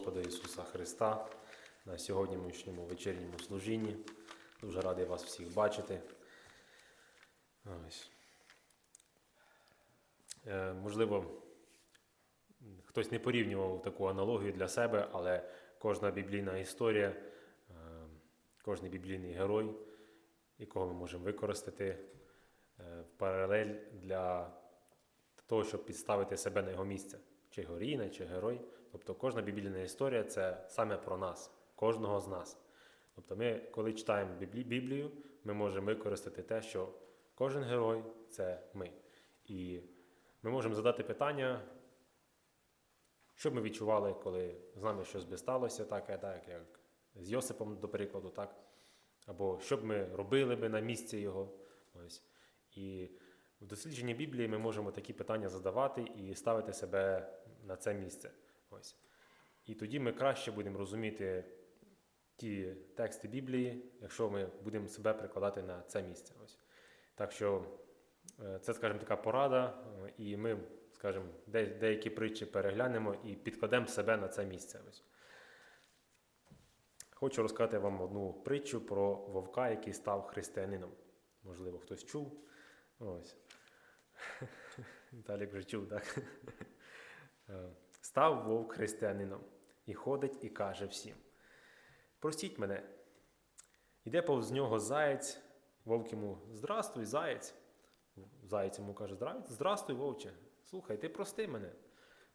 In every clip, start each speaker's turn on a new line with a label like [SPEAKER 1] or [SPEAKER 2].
[SPEAKER 1] Господа Ісуса Христа на сьогоднішньому вечірньому служінні. Дуже радий вас всіх бачити. Ось. Е, можливо, хтось не порівнював таку аналогію для себе, але кожна біблійна історія, е, кожен біблійний герой, якого ми можемо використати е, в паралель для того, щоб підставити себе на його місце, чи горійна, чи герой. Тобто кожна біблійна історія це саме про нас, кожного з нас. Тобто, ми, коли читаємо Біблію, ми можемо використати те, що кожен герой це ми. І ми можемо задати питання, що б ми відчували, коли з нами щось би сталося, таке, так, як з Йосипом, до прикладу, так? Або що б ми робили би на місці його. Ось. І в дослідженні Біблії ми можемо такі питання задавати і ставити себе на це місце. Ось. І тоді ми краще будемо розуміти ті тексти Біблії, якщо ми будемо себе прикладати на це місце. Ось. Так що е, це, скажімо, така порада, е, і ми, скажімо, деякі притчі переглянемо і підкладемо себе на це місце. Ось. Хочу розказати вам одну притчу про вовка, який став християнином. Можливо, хтось чув. Ось. Віталік вже чув, так? Став вовк християнином і ходить і каже всім: Простіть мене. Іде повз нього заєць, вовк йому Здрастуй, заєць. Заєць йому каже, Здрастуй, вовче. Слухай, ти прости мене.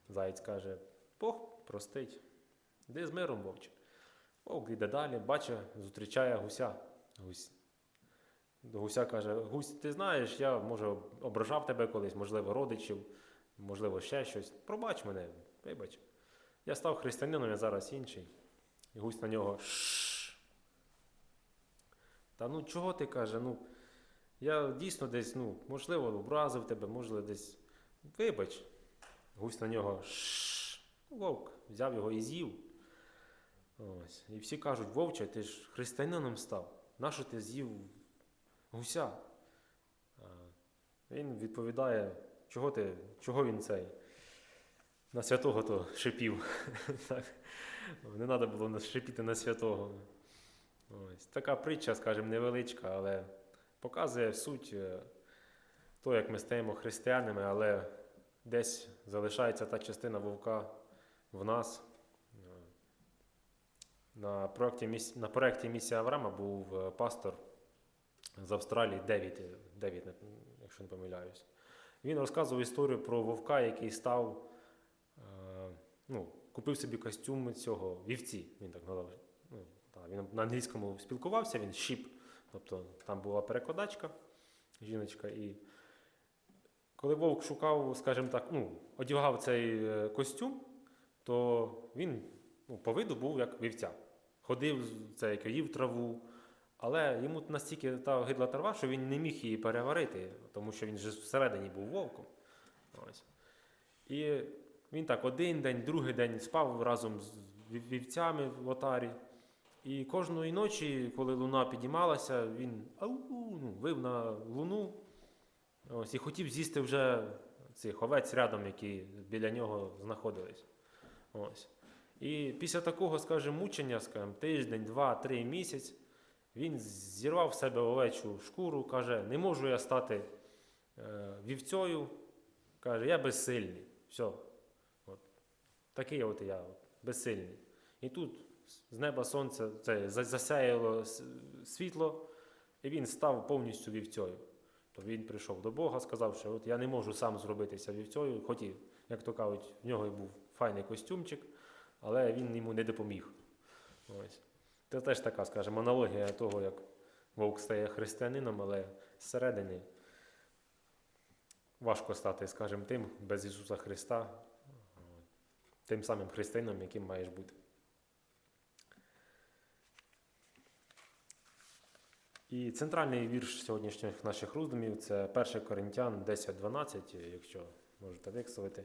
[SPEAKER 1] Заєць каже, Бог простить. Іди з миром, вовче. Вовк йде далі, бачить, зустрічає гуся. Гусь. Гуся каже: Гусь, ти знаєш, я може ображав тебе колись, можливо, родичів, можливо, ще щось. Пробач мене, вибач. Я став християнином, я зараз інший. І гусь на нього. Шш. Та ну чого ти каже? Ну, я дійсно десь, ну, можливо, образив тебе, можливо, десь. Вибач. Гусь на нього. Шш. Вовк взяв його і з'їв. Ось. І всі кажуть, Вовче, ти ж християнином став. Нащо ти з'їв гуся? Він відповідає, чого ти, чого він цей? На святого то шипів. Так. Не треба було шипіти на святого. Ось. Така притча, скажімо, невеличка, але показує суть е, того, як ми стаємо християнами, але десь залишається та частина вовка в нас. На проєкті, на проєкті Місія Авраама був е, пастор з Австралії Девід, Девід, якщо не помиляюсь. Він розказував історію про вовка, який став, ну, купив собі костюм цього вівці. Він так назвав. Ну, та, він на англійському спілкувався, він шіп. Тобто там була перекладачка, жіночка. І коли вовк шукав, скажімо так, ну, одягав цей е, костюм, то він ну, по виду був як вівця. Ходив, з- це, як їв траву, але йому настільки та гидла трава, що він не міг її переварити, тому що він же всередині був вовком. Ось. І він так один день, другий день спав разом з вівцями в отарі. І кожної ночі, коли луна підіймалася, він ну, вив на луну ось, і хотів з'їсти вже цих овець рядом, які біля нього знаходились. Ось. І після такого, скажімо, мучення, скажімо, тиждень, два, три місяць, він зірвав з себе овечу шкуру, каже, не можу я стати е, вівцею. Каже, я безсильний. Все. Такий от я безсильний. І тут з неба сонце це, засяяло світло, і він став повністю вівцею. То він прийшов до Бога, сказав, що от я не можу сам зробитися вівцею, хотів, як то кажуть, в нього був файний костюмчик, але він йому не допоміг. Ось. Це теж така, скажімо, аналогія того, як вовк стає християнином, але зсередини важко стати, скажімо, тим без Ісуса Христа, тим самим християнином, яким маєш бути. І центральний вірш сьогоднішніх наших роздумів це 1 Коринтян 10.12, якщо можете висловити.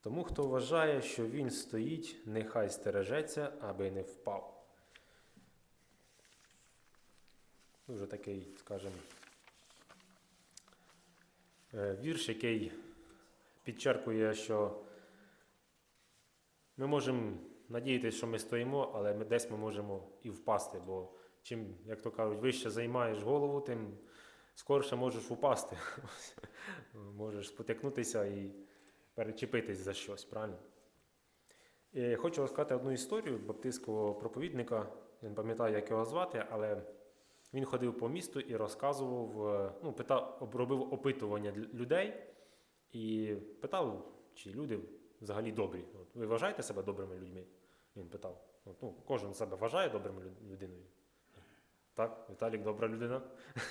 [SPEAKER 1] Тому, хто вважає, що він стоїть, нехай стережеться, аби не впав. Дуже такий, скажімо, вірш, який підчеркує, що ми можемо надіятися, що ми стоїмо, але ми десь ми можемо і впасти. Бо чим, як то кажуть, вище займаєш голову, тим скорше можеш упасти. можеш спотикнутися і перечепитись за щось, правильно? І хочу розказати одну історію баптистського проповідника. Я не пам'ятаю, як його звати, але він ходив по місту і розказував, е, ну, питав, робив опитування людей і питав, чи люди взагалі добрі. От, ви вважаєте себе добрими людьми? Він питав. От, ну, кожен себе вважає добрим людиною. Так, Віталік добра людина.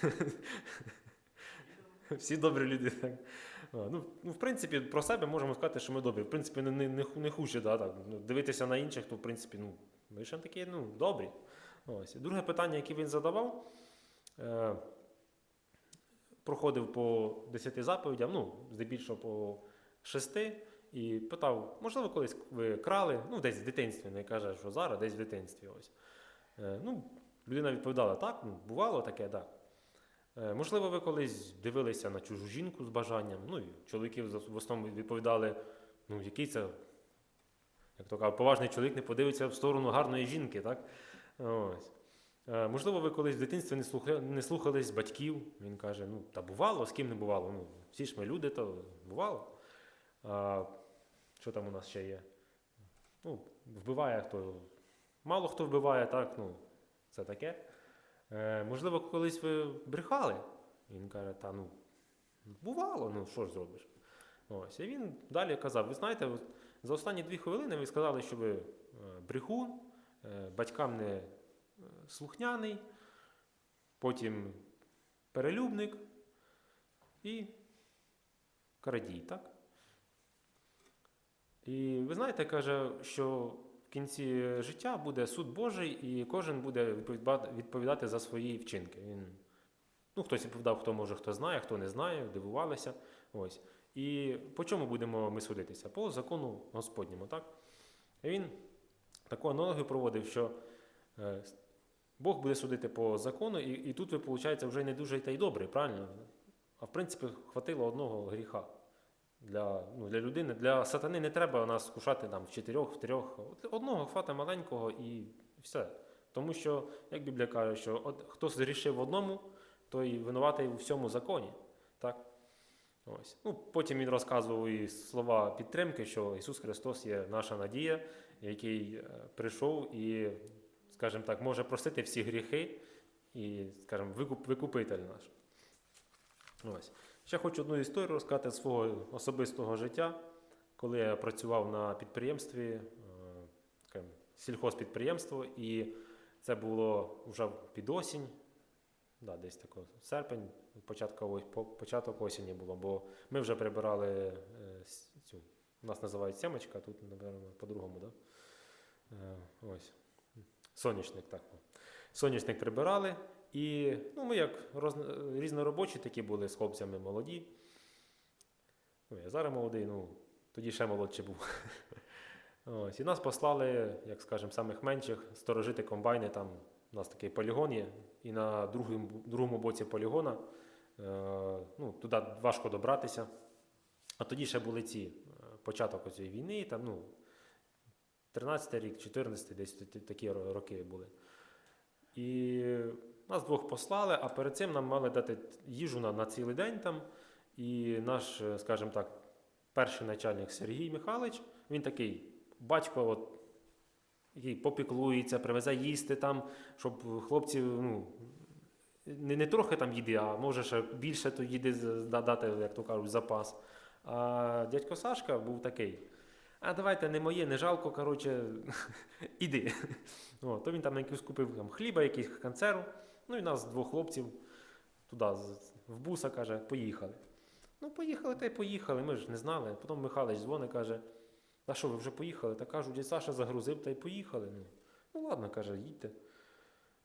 [SPEAKER 1] Всі добрі люди. Так. Ну, ну, в принципі, про себе можемо сказати, що ми добрі. В принципі, не, не, не, хуже, да, так. Ну, дивитися на інших, то в принципі, ну, ми ще такі ну, добрі. Ось. Друге питання, яке він задавав, е, проходив по 10 заповідям, ну, здебільшого по 6, і питав, можливо, колись ви крали, ну, десь в дитинстві, не каже, що зараз, десь в дитинстві. Ось. Е, ну, людина відповідала, так, ну, бувало таке, так. Е, Можливо, ви колись дивилися на чужу жінку з бажанням. Ну, і чоловіки в основному відповідали, ну, який це, як то кажуть, поважний чоловік не подивиться в сторону гарної жінки, так? Ось. Е, Можливо, ви колись в дитинстві не, слуха... не слухались батьків. Він каже, ну, та бувало, з ким не бувало. Ну, всі ж ми люди, то бувало. А, що там у нас ще є? Ну, вбиває хто. Мало хто вбиває, так, ну, це таке. Е, можливо, колись ви брехали. Він каже, та ну, бувало, ну що ж зробиш. Ось. І він далі казав: ви знаєте, за останні дві хвилини ви сказали, що ви е, брехун, батькам не е, слухняний, потім перелюбник і крадій, так? І ви знаєте, каже, що в кінці життя буде суд Божий, і кожен буде відповідати за свої вчинки. Він, ну, хтось відповідав, хто може, хто знає, хто не знає, дивувалися. Ось. І по чому будемо ми судитися? По закону Господньому, так? І він таку аналогію проводив, що е, Бог буде судити по закону, і, і тут ви, виходить, вже не дуже та й добре, правильно? А в принципі, хватило одного гріха. Для, ну, для людини, для сатани не треба нас скушати там, в чотирьох, в трьох. Одного хвата маленького і все. Тому що, як Біблія каже, що от, хто зрішив в одному, той винуватий у всьому законі. Так? Ось. Ну, потім він розказував і слова підтримки, що Ісус Христос є наша надія, який е, прийшов і, скажімо так, може простити всі гріхи і, скажімо, викуп, викупитель наш. Ось. Ще хочу одну історію розказати з свого особистого життя, коли я працював на підприємстві, е, сільхозпідприємство, і це було вже під осінь, да, десь тако, серпень, початок, початок осені було, бо ми вже прибирали е, у нас називають сімочка, а тут, напевно, по-другому, да? Е, ось. Соняшник, так. Соняшник прибирали. І ну, ми як роз... різноробочі такі були з хлопцями молоді. Ну, я зараз молодий, ну тоді ще молодший був. Ось, і нас послали, як скажемо, самих менших, сторожити комбайни. Там у нас такий полігон є, і на другому, другому боці полігона е, ну, туди важко добратися. А тоді ще були ці початок цієї війни, там, ну, 13 рік, 14 й десь такі роки були. І нас двох послали, а перед цим нам мали дати їжу на, на цілий день там. І наш, е, скажімо так, перший начальник Сергій Михайлович, він такий батько, от, який попіклується, привезе їсти там, щоб хлопці ну, не, не трохи там їди, а може ще більше то їди дати, як то кажуть, запас. А дядько Сашка був такий. А давайте не моє, не жалко, коротше, іди. О, то він там якийсь купив там, хліба, якийсь консерв. Ну і нас двох хлопців туди в буса каже, поїхали. Ну, поїхали та й поїхали, ми ж не знали. Потім Михайлович дзвонить, каже, а що, ви вже поїхали? Та кажуть, дядь Саша загрузив та й поїхали. Ну, ну ладно, каже, їдьте.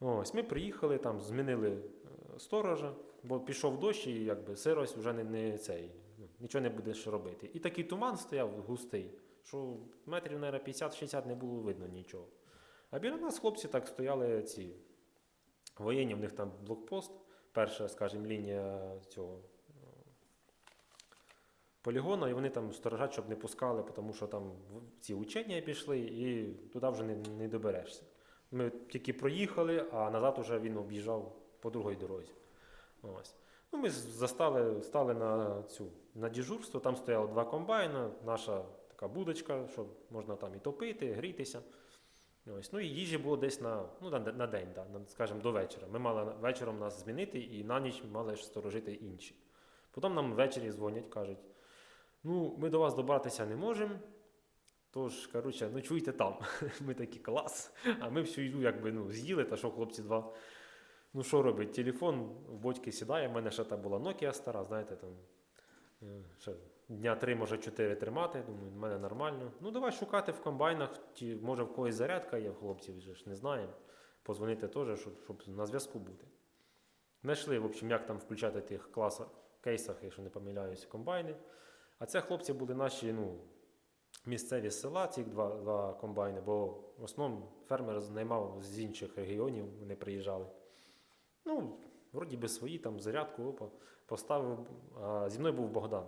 [SPEAKER 1] Ось, ми приїхали, там змінили е, сторожа, бо пішов дощ і якби сирость вже не, не цей, нічого не будеш робити. І такий туман стояв густий, що метрів, мабуть, 50-60 не було видно нічого. А біля нас хлопці так стояли ці воєнні, в них там блокпост, перша, скажімо, лінія цього е, полігону, і вони там сторожать, щоб не пускали, тому що там ці учення пішли, і туди вже не, не доберешся. Ми тільки проїхали, а назад уже він об'їжджав по другій дорозі. Ось. Ну, ми застали, стали на цю на дежурство, там стояло два комбайна, наша така будочка, що можна там і топити, і грітися. Ось. Ну і їжі було десь на, ну, на, день, да, скажімо, до вечора. Ми мали вечором нас змінити і на ніч мали сторожити інші. Потім нам ввечері дзвонять, кажуть: ну, ми до вас добратися не можемо. Тож, коротше, ночуйте там. Ми такі клас. А ми всю їду якби ну, з'їли, та що хлопці два. Ну, що робить? Телефон в батьки сідає. У мене ще та була Nokia стара, знаєте, там е, ще дня три, може чотири тримати. Думаю, в мене нормально. Ну, давай шукати в комбайнах, чи може в когось зарядка є в хлопців, вже ж не знаємо. Позвонити теж, щоб, щоб на зв'язку бути. Знайшли, в общем, як там включати тих класах, кейсах, якщо не помиляюся, комбайни. А це хлопці були наші, ну, місцеві села, ці два, два комбайни, бо в основному фермер наймав з інших регіонів, вони приїжджали. Ну, вроді би свої, там зарядку опа, поставив. А зі мною був Богдан.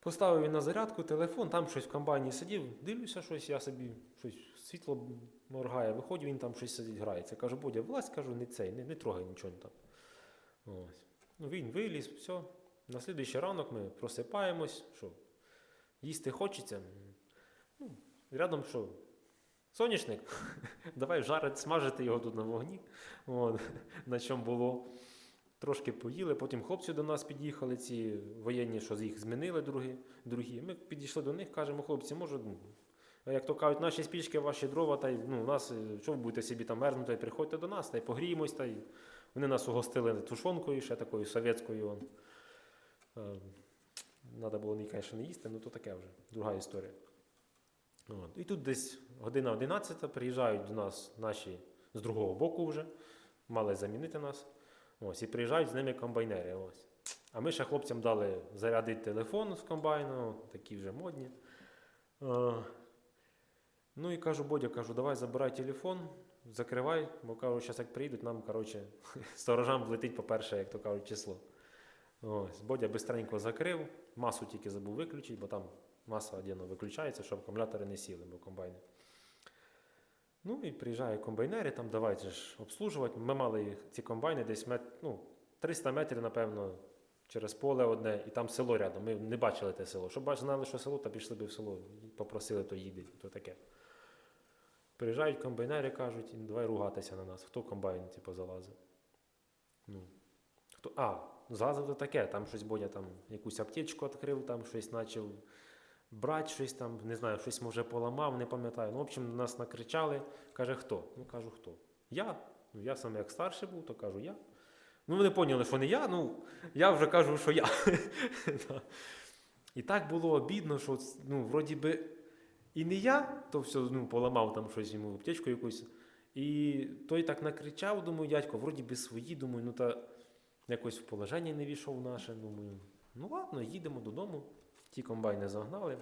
[SPEAKER 1] Поставив він на зарядку телефон, там щось в комбайні сидів, дивлюся щось, я собі щось світло моргає, виходжу, він там щось сидить, грається. Кажу, Бодя, влазь, кажу, не цей, не, не трогай нічого там. Ось. Ну, він виліз, все. На слідуючий ранок ми просипаємось, що їсти хочеться. Ну, рядом що? Соняшник. Давай жарити, смажити його тут на вогні. От, на чому було. Трошки поїли, потім хлопці до нас під'їхали, ці воєнні, що їх змінили другі. другі. Ми підійшли до них, кажемо, хлопці, може, ну, як то кажуть, наші спічки, ваші дрова, та й ну, нас, е, що ви будете собі там мерзнути, приходьте до нас, та й погріємось, та й вони нас угостили тушонкою, ще такою совєтською. Надо було звісно, не їсти, ну то таке вже, друга історія. От. І тут десь година 11 приїжджають до нас наші з другого боку вже, мали замінити нас. Ось, і приїжджають з ними комбайнери. Ось. А ми ще хлопцям дали зарядити телефон з комбайну, такі вже модні. Е, ну і кажу, Бодя, кажу, давай забирай телефон, закривай, бо кажу, зараз як приїдуть, нам, коротше, сторожам влетить, по-перше, як то кажуть, число. Ось, Бодя бистренько закрив, масу тільки забув виключити, бо там маса одягно виключається, щоб акумулятори не сіли, бо комбайни. Ну і приїжджають комбайнери, там давайте ж обслужувати. Ми мали ці комбайни десь мет, ну, 300 метрів, напевно, через поле одне, і там село рядом. Ми не бачили те село. Щоб знали, що село, то пішли би в село, попросили, то їде, то таке. Приїжджають комбайнери, кажуть, «Ну, давай ругатися на нас. Хто комбайн, типу, залазив? Ну, хто? А, залазив то таке, там щось Бодя там якусь аптечку відкрив, там щось почав брати, щось там, не знаю, щось може поламав, не пам'ятаю. Ну, в общем, нас накричали. Каже, хто? Ну, кажу, хто? Я. Ну, я саме як старший був, то кажу я. Ну, вони поняли, що не я, ну, я вже кажу, що я. І так було обідно, що ну, вроді би і не я, то все ну, поламав там щось йому аптечку якусь. І той так накричав, думаю, дядько, вроді би свої, думаю, ну та якось в положення не війшов наше. Думаю, ну ладно, їдемо додому. Ті комбайни загнали.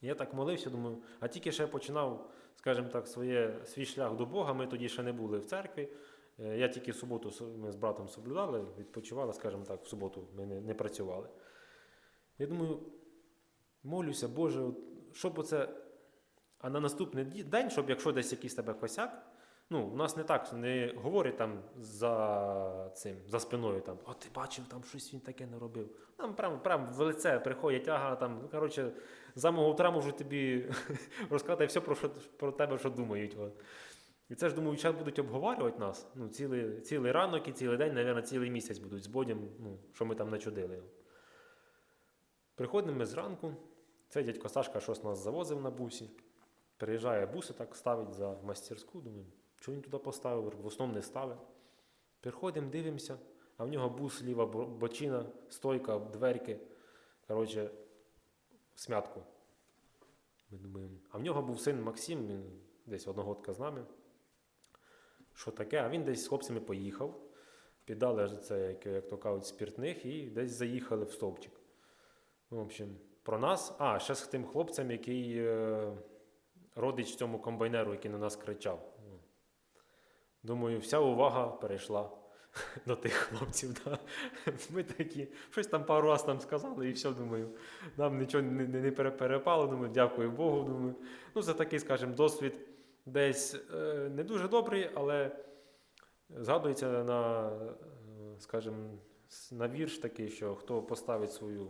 [SPEAKER 1] Я так молився, думаю, а тільки ще починав, скажімо так, своє, свій шлях до Бога. Ми тоді ще не були в церкві. Е, Я тільки в суботу ми з братом соблюдали, відпочивали, скажімо так, в суботу ми не, не працювали. Я думаю, молюся, Боже, от, щоб оце. А на наступний день, щоб якщо десь якийсь тебе косяк, ну, у нас не так не говорять там за цим, за спиною там, а ти бачив, там щось він таке не робив. Нам прямо, прямо в лице приходять, ага, там, ну, коротше, з самого утра можу тобі розказати все про, що, про тебе, що думають. От. І це ж думаю, зараз будуть обговорювати нас. Ну, цілий, цілий ранок і цілий день, мабуть, цілий місяць будуть з Бодям, ну, що ми там начудили. Приходимо ми зранку, цей дядько Сашка щось нас завозив на бусі. Приїжджає буси, так ставить за мастерську. Думаю, що він туди поставив, в основному не ставив. Приходимо, дивимося, а в нього бус, ліва бочина, стойка, дверки. Коротше, смятку. Ми думаємо. А в нього був син Максим, він десь одногодка з нами. Що таке? А він десь з хлопцями поїхав. Піддали це, як, як то кажуть, спіртних, і десь заїхали в стовпчик. В общем, про нас. А, ще з тим хлопцем, який е, родич цьому комбайнеру, який на нас кричав. Думаю, вся увага перейшла до тих хлопців. Да. Ми такі, щось там пару раз нам сказали, і все, думаю, нам нічого не, не, не перепало, думаю, дякую Богу. Думаю. Ну, це такий, скажімо, досвід десь е, не дуже добрий, але згадується на, е, скажімо, на вірш такий, що хто поставить свою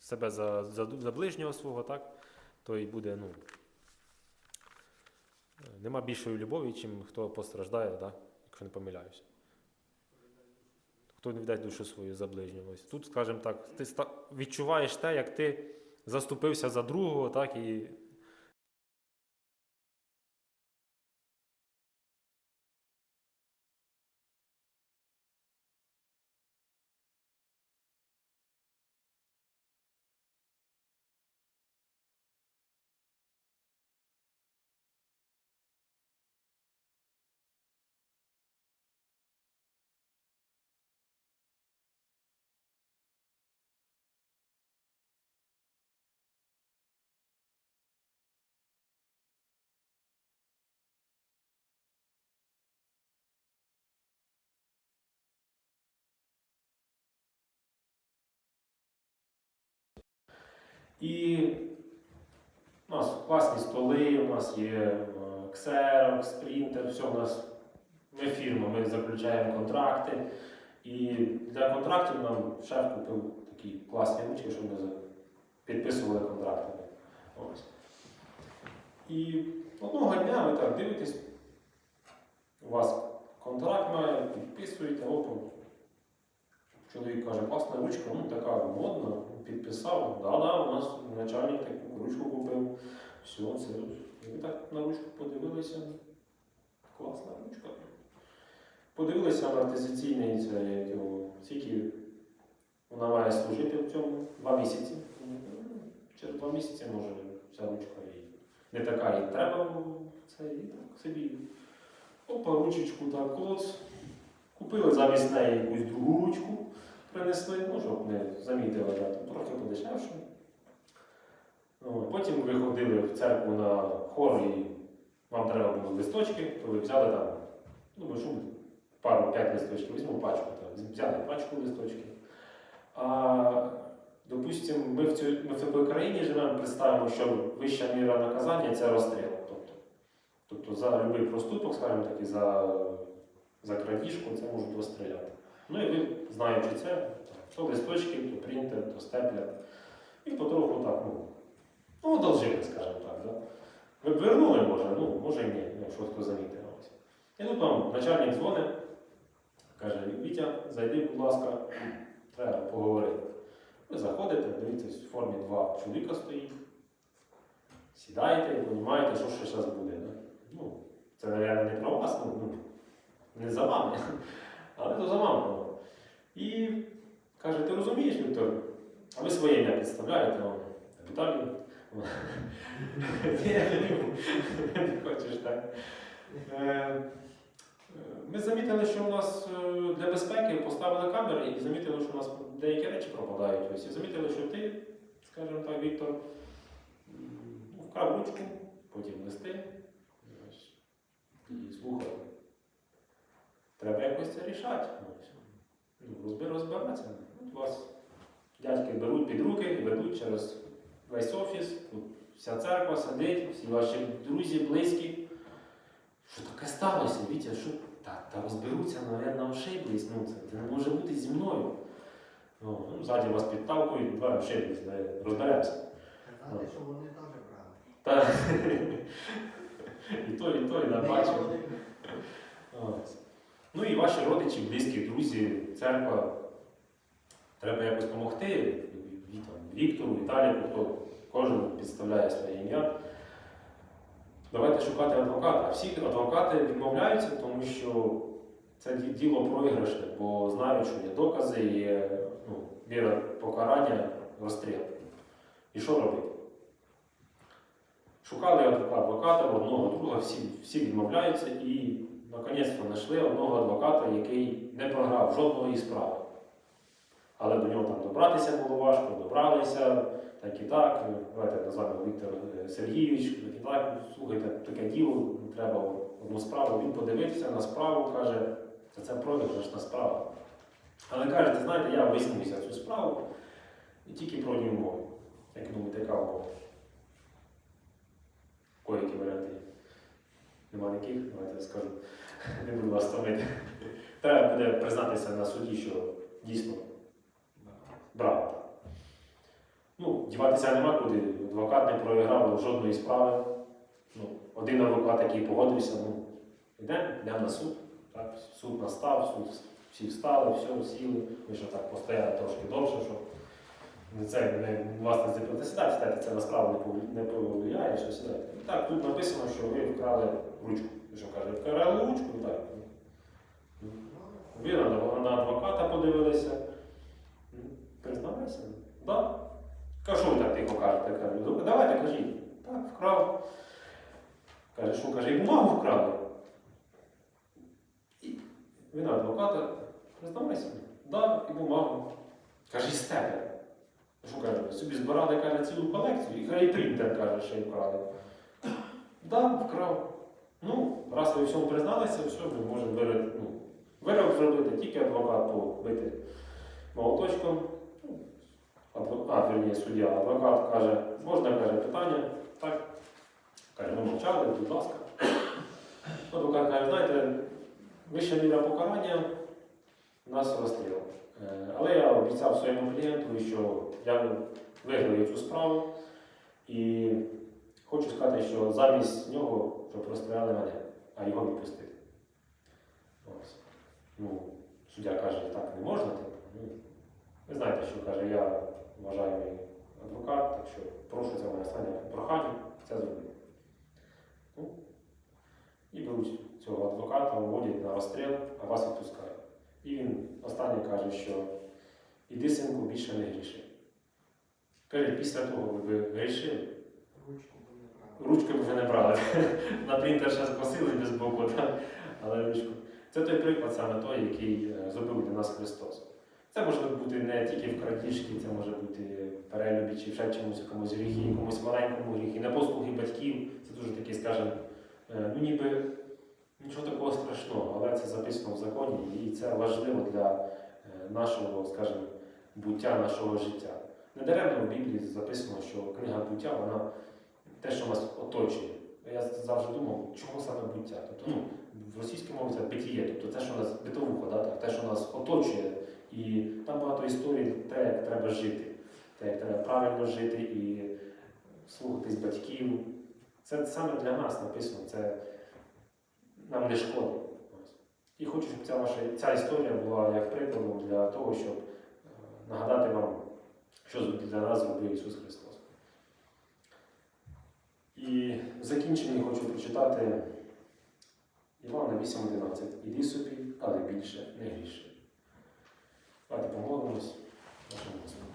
[SPEAKER 1] себе за, за, за ближнього свого, так, той буде, ну. Нема більшої любові, чим хто постраждає, да, якщо не помиляюся. Хто не віддасть душу свою за ближнього. Ось Тут, скажімо так, ти відчуваєш те, як ти заступився за другого, так, і І у нас класні столи, у нас є е, Xerox, принтер, все у нас. Ми фірма, ми заключаємо контракти. І для контрактів нам шеф купив такі класні ручки, щоб ми підписували контракти. Ось. І одного дня ви так дивитесь, у вас контракт має, підписуєте, опа. Чоловік каже, класна ручка, ну така модна, підписав. Да-да, у нас начальник таку ручку купив. Все, це. Ви так на ручку подивилися. Класна ручка. Подивилися амортизаційний це як скільки вона має служити в цьому два місяці. Через два місяці може ця ручка і не така і треба, це і так собі. Опа, ручечку так клоц. Купили замість неї якусь другу ручку, принесли, ну, щоб не замітили, да, трохи подешевше. О, Потім ви ходили в церкву на хор і вам треба було листочки, то ви взяли там, ну, що пару п'ять листочків, візьму пачку, там, взяли пачку листочків. А, допустимо, ми в, цю, ми в такій країні живемо, представимо, що вища міра наказання це розстріл. Тобто, тобто за будь-який проступок, скажімо так, і за, за крадіжку це можуть розстріляти. Ну і ви, знаючи це, то листочки, то принтер, то степлер. І потроху так, ну, ну одолжили, скажімо так. Да? Ви б вернули, може, ну, може і ні, якщо хто замітив. І тут вам начальник дзвонить, каже, Вітя, зайди, будь ласка, треба поговорити. Ви заходите, дивитесь, в формі два чоловіка стоїть, сідаєте і розумієте, що ще зараз буде. Да? Ну, це, мабуть, не про вас, ну, ну, не за вами, але то за вами. ну. І каже, ти розумієш, Віктор, а ви своє ім'я підставляєте, он, Віталій. Е, е, Ми замітили, що у нас е, для безпеки поставили камери і замітили, що у нас деякі речі пропадають. І замітили, що ти, скажімо так, Віктор, вкрав ручку, потім листи. І слухай. Треба якось це рішати. Ну, розбир розбиратися. От вас дядьки беруть під руки і ведуть через весь офіс. Тут вся церква сидить, всі ваші друзі, близькі. Що таке сталося, Вітя? Що? Та, та розберуться, мабуть, ошиблись. Ну, це, це не може бути зі мною. Ну, ну, ззаді вас підталкують, два ошиблись, розберемося.
[SPEAKER 2] Казати, що вони теж брали.
[SPEAKER 1] І то, і то, і не бачив. Ну і ваші родичі, близькі, друзі, церква. Треба якось допомогти Віктору, Віталіку, хто кожен підставляє своє ім'я. Давайте шукати адвоката. Всі адвокати відмовляються, тому що це діло проіграшне, бо знають, що є докази, є ну, віра покарання, розстріл. І що робити? Шукали адвока- адвоката, одного, другого, всі, всі відмовляються і наконець-то знайшли одного адвоката, який не програв жодної справи. Але до нього там добратися було важко, добралися, так і так. Давайте назвемо Віктор е, Сергійович, так і так. Слухайте, таке діло, треба одну справу. Він подивився на справу, каже, то це програшна справа. Але кажете, знаєте, я візьмуся цю справу і тільки про одну умову. Як думаєте, яка умова? Коїки варіанти є? Нема яких, давайте скажу. Не буду вас томити. Треба буде признатися на суді, що дійсно брав. Ну, діватися нема куди. Адвокат не проіграв жодної справи. Ну, один адвокат, який погодився, ну, йдемо, йдемо на суд. Так, суд настав, суд всі встали, все, сіли. Ви що так постояли трошки довше, щоб це не вас не зіпити. Сідайте, це на справу не повлияє, що сідайте. Так, тут написано, що ви вкрали ручку. Що каже, вкрали ручку, Ну, так. Ви на, адвоката подивилися. Ну, Признавайся. Да. Кажу, ви так тихо кажете? Кажу, «Ну, давайте кажіть. Так, вкрав. Каже, що каже, і бумагу вкрали. І ви на адвоката, признавайся. Да, і бумагу. Каже, і з тебе. Що каже, собі збирали каже, цілу колекцію, і і принтер каже, що й вкрали. Да, вкрав. Ну, раз ви всьому призналися, все, ми можемо вирок, ну, вирок зробити, тільки адвокат побити молоточком. Ну, А, вірні, суддя, адвокат каже, можна каже, питання, так. Каже, ми мовчали, будь ласка. Адвокат каже, знаєте, вища міра покарання нас розстріл. Е, Але я обіцяв своєму клієнту, що я виграю цю справу і хочу сказати, що замість нього щоб розстріляли мене, а його відпустити. Ну, суддя каже, так не можна. типу. Ну, ви знаєте, що каже, я вважаю адвокат, так що прошу це моє останнє прохання, це зробити. Ну, і беруть цього адвоката, виводять на розстріл, а вас відпускають. І він останнє каже, що іди, синку, більше не гріши. Каже, після того ви грішили,
[SPEAKER 2] не
[SPEAKER 1] ручки вже не брали. На принтер ще скосили без боку, але ручку. Це той приклад саме той, який е, зробив для нас Христос. Це може бути не тільки в крадіжці, це може бути в перелюбі чи ще чомусь якомусь гріхі, якомусь маленькому гріхі, непослухи батьків. Це дуже такий, скажімо, е, ну ніби нічого такого страшного, але це записано в законі, і це важливо для е, нашого, скажімо, буття, нашого життя. Недаремно в Біблії записано, що книга буття, вона те, що нас оточує. Я завжди думав, чому саме буття? Тобто, ну, в російській мові це битіє, тобто те, що нас битовуха, да, те, що нас оточує. І там багато історій, те, як треба жити, те, як треба правильно жити і слухатись батьків. Це саме для нас написано, це нам не шкодить. І хочу, щоб ця, ваша, ця історія була як прикладом для того, щоб е, нагадати вам, що для нас зробив Ісус Христос. І в закінченні хочу прочитати Івана 8.11. Іди собі, але більше не гріши. Давайте помолимось нашому Господу.